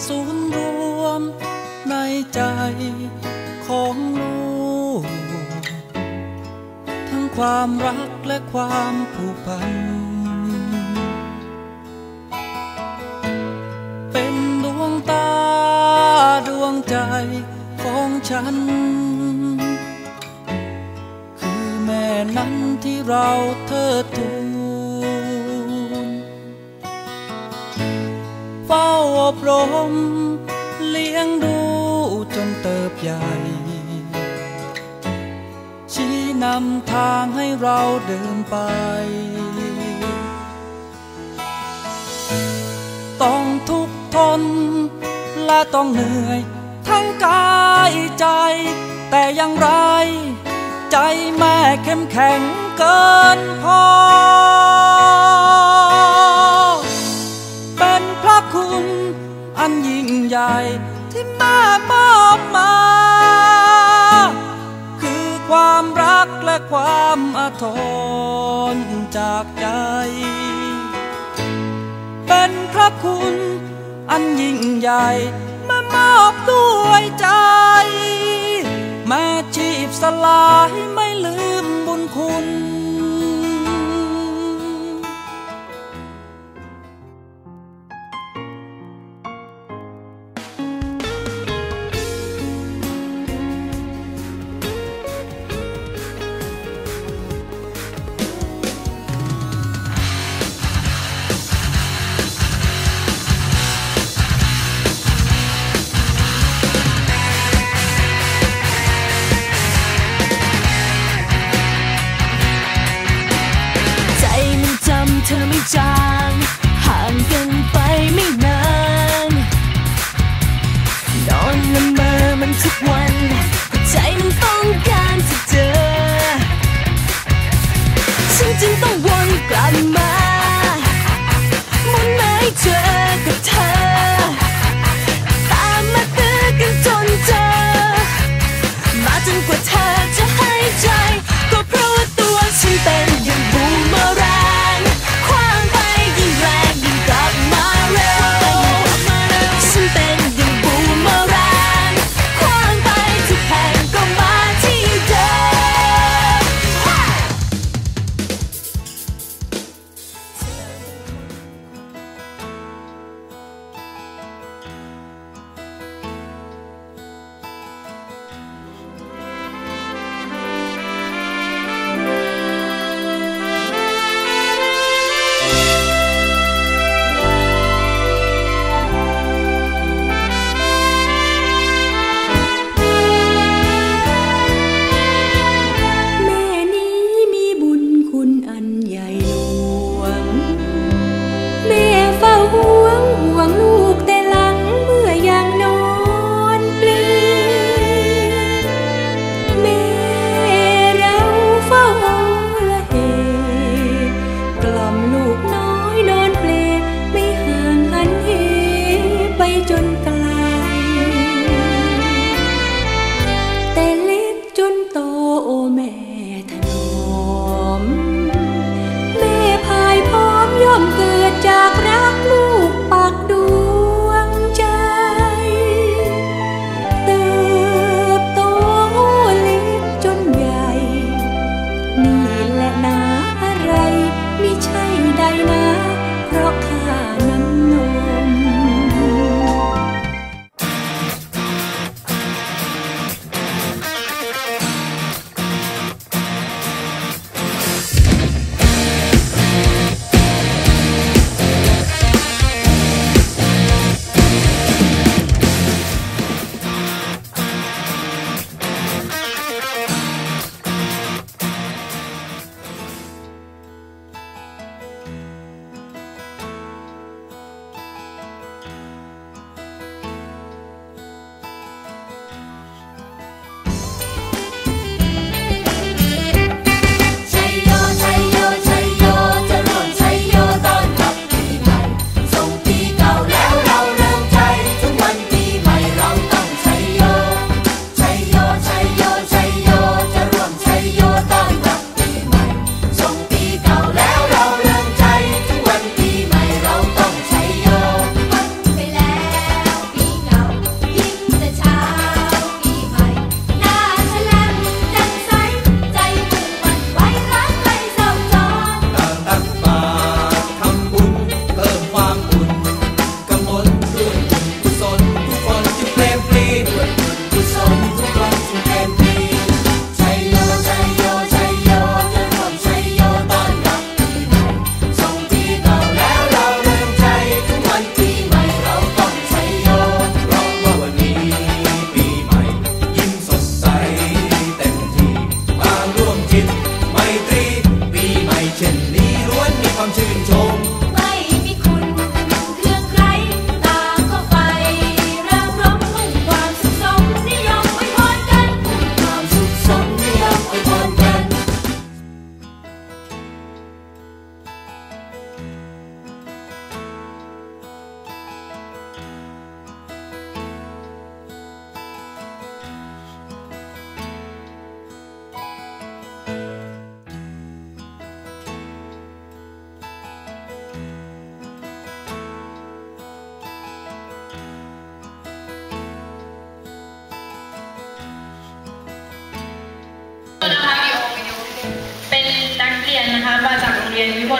เป็นศูนย์รวมในใจของลูก ทั้งความรักและความผูกพัน เป็นดวงตาดวงใจของฉัน คือแม่นั้นที่เราเทิดทู อบรม เลี้ยงดูจนเติบใหญ่ ชี้นำทางให้เราเดินไป ต้องทุกข์ทน และต้องเหนื่อย ทั้งกายใจ แต่อย่างไร ใจแม่เข้มแข็งเกินพอ อันยิ่งใหญ่ที่แม่มอบมา คือความรักและความอาทรจากใจ เป็นพระคุณอันยิ่งใหญ่มามอบด้วยใจ แมาชีพสลายไม่ลืมบุญคุณ จางห่างกันไปไม่นานนอนละเมอมันทุกวันใจมันต้องการจะเจอ ฉันจึงต้องวนกลับมาหมุนมาให้เจอกับเธอ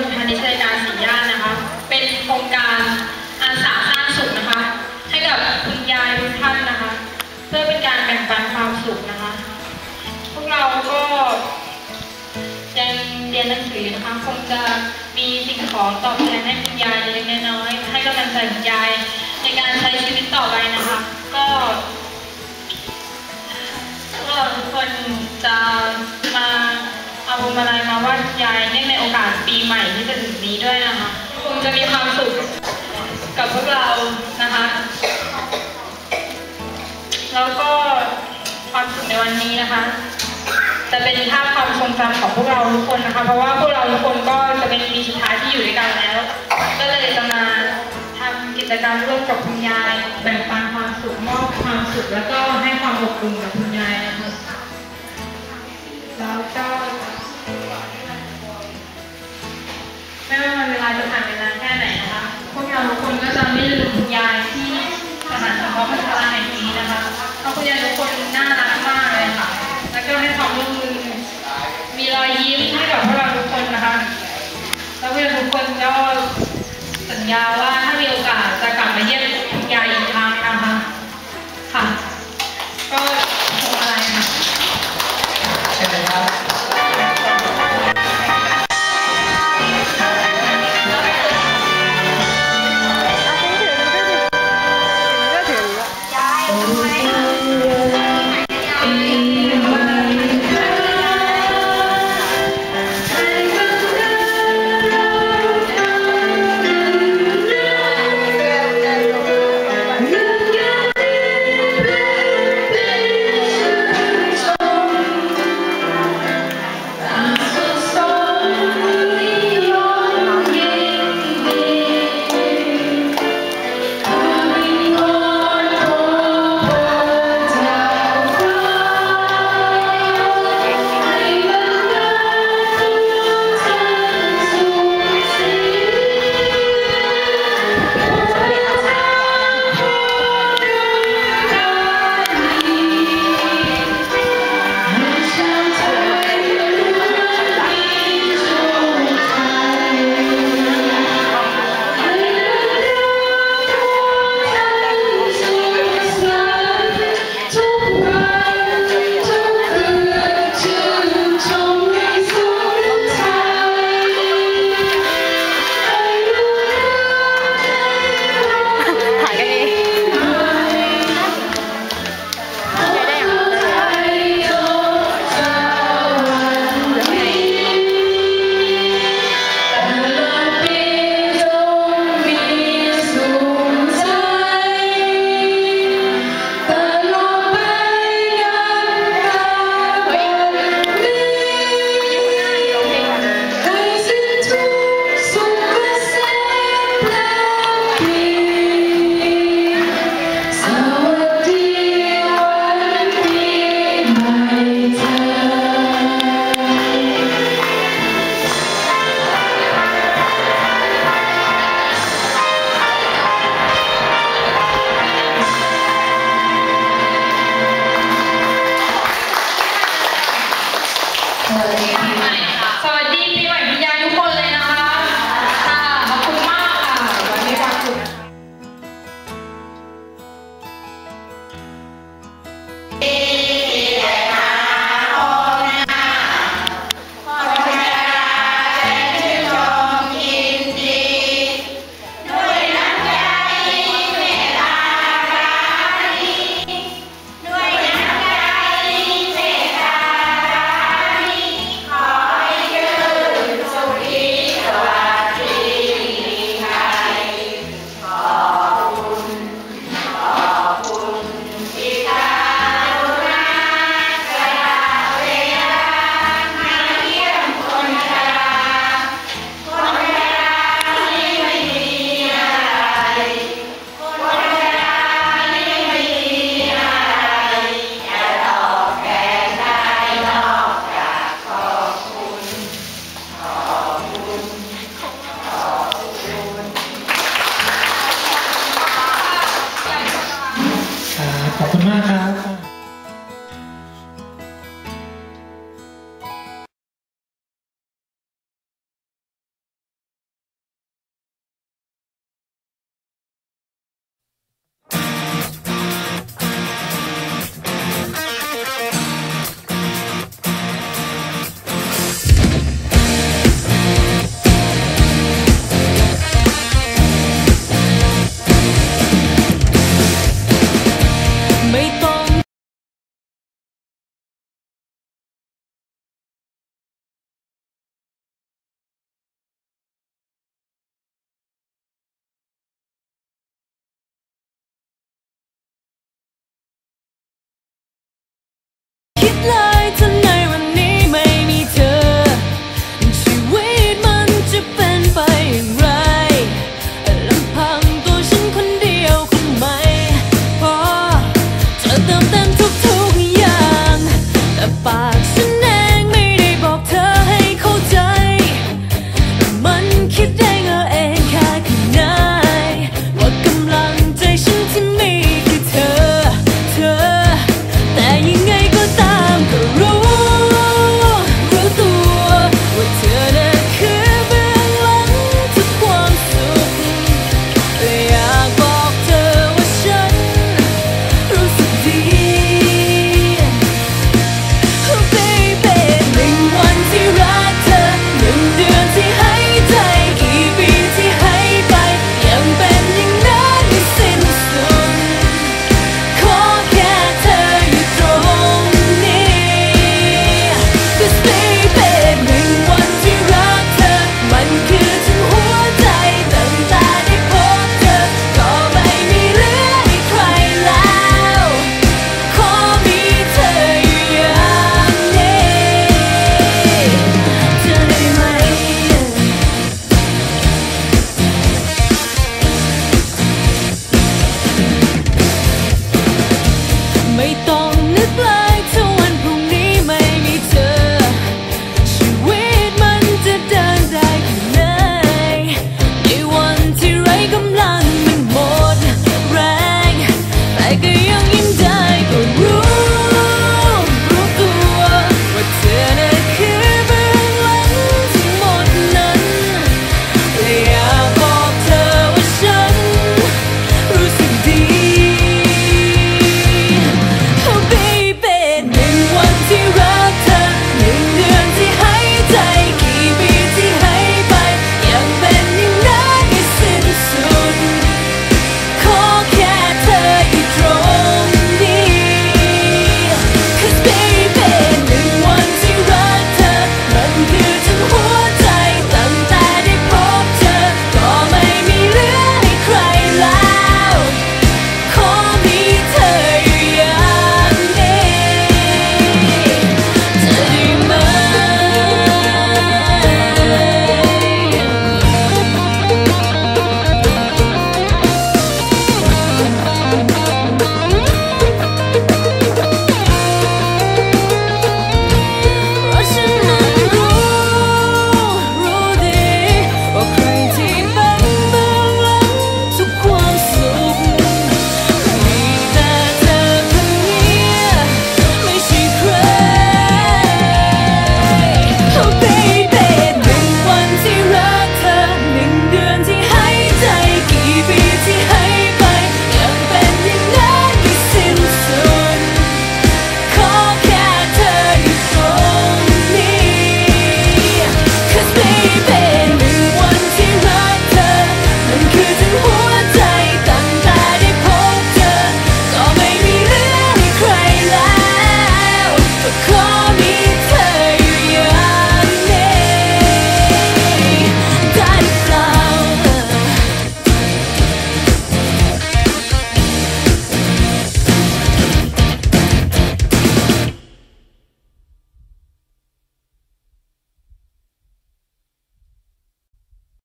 ลพาณิชยการสีย่านนะคะ เป็นโครงการอาสาสร้างสุขนะคะ ให้กับคุณยายทุกท่านนะคะ เพื่อเป็นการแบ่งปันความสุขนะคะ พวกเราก็ยังเรียนหนังสือนะคะ คงจะมีสิ่งของตอบแทนให้คุณยายเล็กน้อย ให้กำลังใจคุณยายในการใช้ชีวิตต่อไปนะคะ ก็พวกเราทุกคนจะมาเอวง มาลัยมาไหว้คุณยายเนื่องในโอกาสปีใหม่ที่จะถึงนี้ด้วยนะคะคงจะมีความสุขกับพวกเรานะคะ แล้วก็ความสุขในวันนี้นะคะ จะเป็นภาพความทรงจำของพวกเราทุกคนนะคะ เพราะว่าพวกเราทุกคนก็จะเป็นปีสุดท้ายที่อยู่ด้วยกันแล้ว ก็เลยจะมาทำกิจกรรมร่วมกับคุณยายแบ่งปันความสุขมอบความสุขแล้วก็ให้ความอบอุ่นกับคุณยายนะคะ ให้ความร่วมมือ มีรอยยิ้มให้กับพวกเราทุกคนนะคะแล้วพวกเราทุกคนก็สัญญาว่าถ้ามีโอกาสจะกลับมาเยี่ยมคุณยายอีกครั้งนะคะค่ะก็คงอะไรค่ะใช่ไหมครับ